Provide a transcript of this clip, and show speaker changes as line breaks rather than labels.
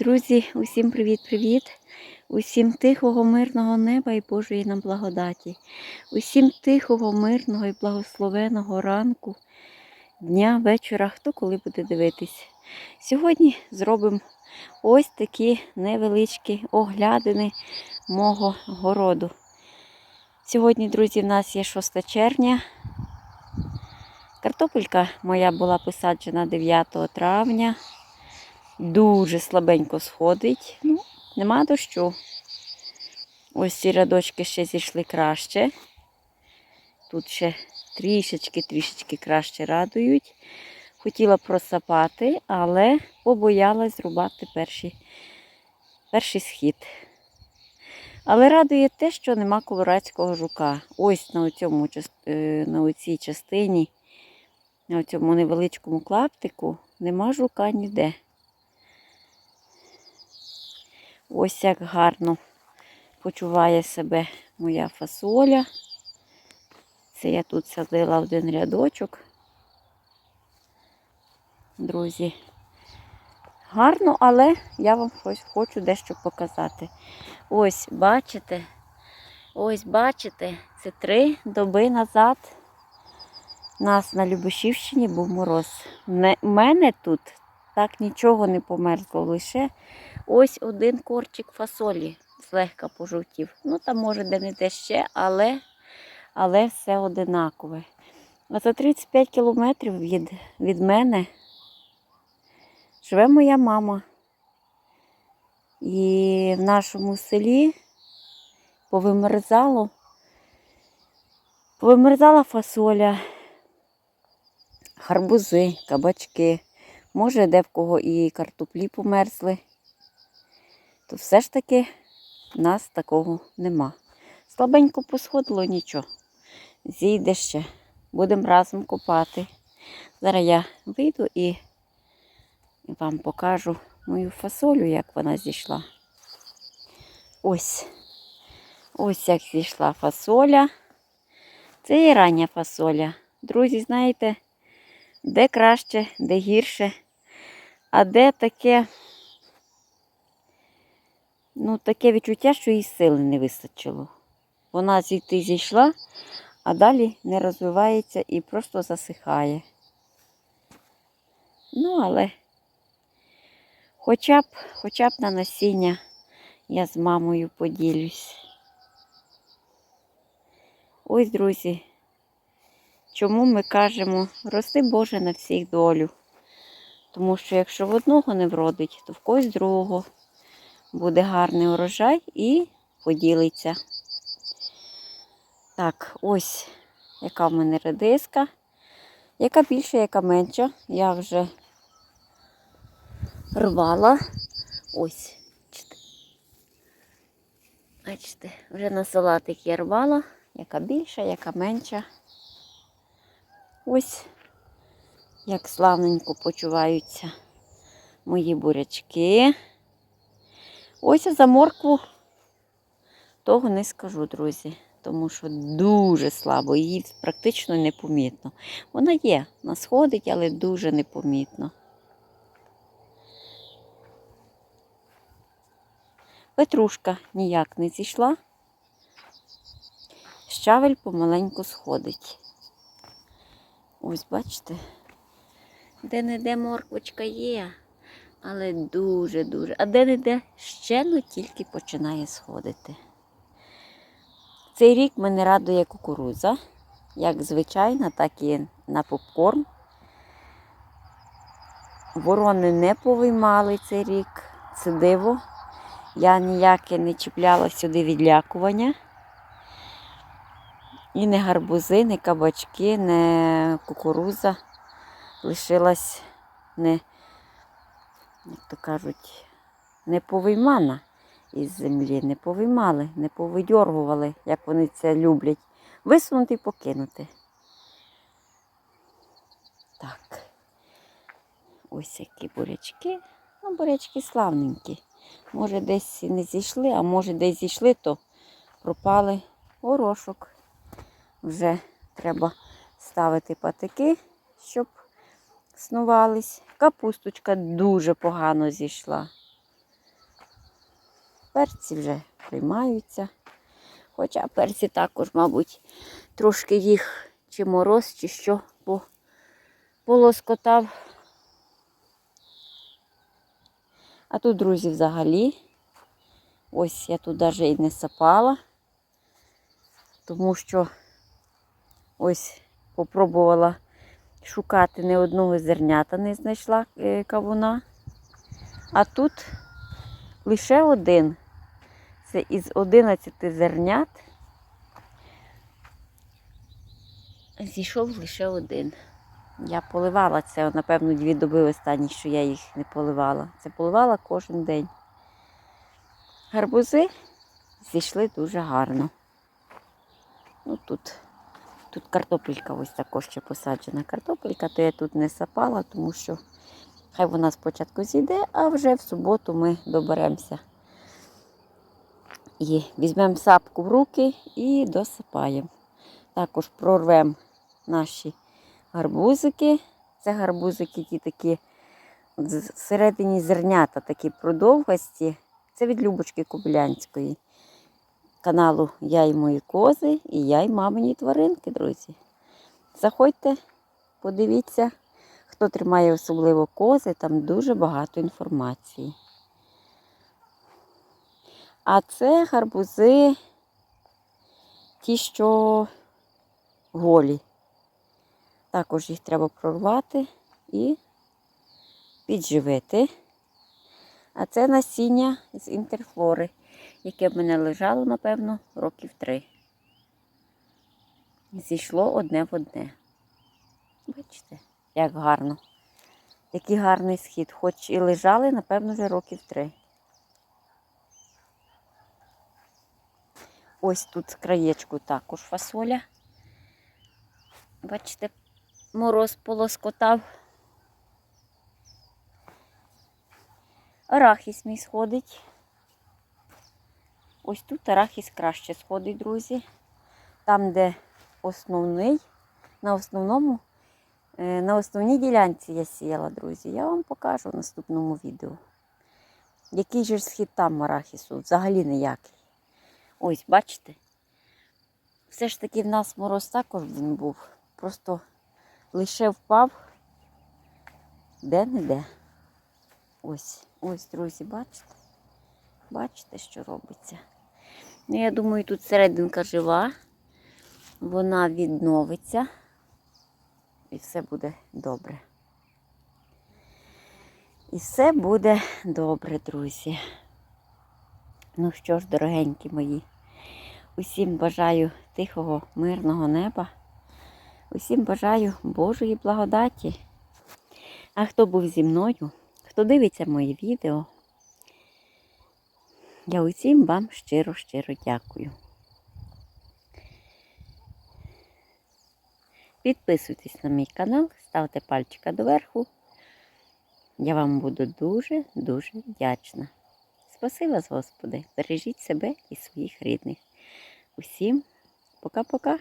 Друзі, усім привіт-привіт! Усім тихого, мирного неба і Божої нам благодаті. Усім тихого, мирного і благословеного ранку, дня, вечора, хто коли буде дивитись. Сьогодні зробимо ось такі невеличкі оглядини мого городу. Сьогодні, друзі, в нас є 6 червня. Картопелька моя була посаджена 9 травня. Дуже слабенько сходить. Ну, нема дощу. Ось ці рядочки ще зійшли краще. Тут ще трішечки-трішечки краще радують. Хотіла просапати, але побоялась зрубати перший, перший схід. Але радує те, що нема колорадського жука. Ось на, цьому, на цій частині, на цьому невеличкому клаптику, нема жука ніде. Ось як гарно почуває себе моя фасоля. Це я тут садила один рядочок. Друзі, гарно, але я вам хочу дещо показати. Ось, бачите, ось бачите, це три доби назад у нас на Любешівщині був мороз. У мене тут так нічого не померзло, лише ось один корчик фасолі злегка пожовтів. Ну, там, може, де-не-де ще, але але все одинакове. А за 35 кілометрів від, від мене живе моя мама. І в нашому селі повимерзало, повимерзала фасоля, харбузи, кабачки. Може, де в кого і картоплі померзли, то все ж таки в нас такого нема. Слабенько посходило нічого. Зійде ще. Будемо разом копати. Зараз я вийду і вам покажу мою фасолю, як вона зійшла. Ось. Ось як зійшла фасоля. Це і рання фасоля. Друзі, знаєте, де краще, де гірше, а де таке, ну, таке відчуття, що їй сили не вистачило. Вона звідти зійшла, а далі не розвивається і просто засихає. Ну, але хоча б, хоча б на насіння я з мамою поділюсь. Ось, друзі. Чому ми кажемо, рости Боже на всіх долю? Тому що якщо в одного не вродить, то в когось другого буде гарний урожай і поділиться. Так, ось яка в мене редиска. Яка більша, яка менша. Я вже рвала. Ось. Бачите, вже на салатик я рвала, яка більша, яка менша. Ось як славненько почуваються мої бурячки. Ось за моркву того не скажу, друзі, тому що дуже слабо, її практично непомітно. Вона є, вона сходить, але дуже непомітно. Петрушка ніяк не зійшла, щавель помаленьку сходить. Ось, бачите, де-не-де морквочка є, але дуже-дуже. А де-не-де ще ну тільки починає сходити. Цей рік мене радує кукурудза, як звичайна, так і на попкорн. Ворони не повиймали цей рік, це диво. Я ніяке не чіпляла сюди відлякування. І не гарбузи, не кабачки, не кукуруза. Лишилась не, як то кажуть, не повиймана із землі, не повиймали, не повидьоргували, як вони це люблять. Висунути і покинути. Так. Ось які бурячки. Ну, бурячки славненькі. Може, десь не зійшли, а може десь зійшли, то пропали горошок вже треба ставити патики, щоб снувались. Капусточка дуже погано зійшла. Перці вже приймаються. Хоча перці також, мабуть, трошки їх чи мороз, чи що по- полоскотав. А тут, друзі, взагалі, ось я тут навіть і не сапала, тому що ось попробувала шукати не одного зернята, не знайшла е, кавуна. А тут лише один. Це із 11 зернят. Зійшов лише один. Я поливала це, напевно, дві доби останні, що я їх не поливала. Це поливала кожен день. Гарбузи зійшли дуже гарно. Ну, тут, тут картопелька ось також ще посаджена. Картопелька, то я тут не сапала, тому що хай вона спочатку зійде, а вже в суботу ми доберемося. І візьмемо сапку в руки і досипаємо. Також прорвемо наші гарбузики. Це гарбузики ті такі всередині зернята, такі продовгості. Це від Любочки Кобилянської. Каналу Я і мої кози і я і мамині тваринки, друзі. Заходьте, подивіться, хто тримає особливо кози, там дуже багато інформації. А це гарбузи, ті, що голі. Також їх треба прорвати і підживити. А це насіння з інтерфлори, яке в мене лежало, напевно, років три. Зійшло одне в одне. Бачите, як гарно. Який гарний схід. Хоч і лежали, напевно, вже років три. Ось тут з краєчку також фасоля. Бачите, мороз полоскотав. Арахіс мій сходить. Ось тут арахіс краще сходить, друзі. Там, де основний, на основному, е, на основній ділянці я сіяла, друзі. Я вам покажу в наступному відео. Який же схід там арахісу? Взагалі ніякий. Ось, бачите? Все ж таки в нас мороз також він був. Просто лише впав де-не-де. Ось, ось, друзі, бачите? Бачите, що робиться? Ну, я думаю, тут серединка жива, вона відновиться і все буде добре. І все буде добре, друзі. Ну що ж, дорогенькі мої, усім бажаю тихого, мирного неба. Усім бажаю Божої благодаті. А хто був зі мною, хто дивиться мої відео, я усім вам щиро-щиро дякую. Підписуйтесь на мій канал, ставте пальчика доверху. Я вам буду дуже-дуже вдячна. Спаси вас, Господи, бережіть себе і своїх рідних. Усім пока-пока.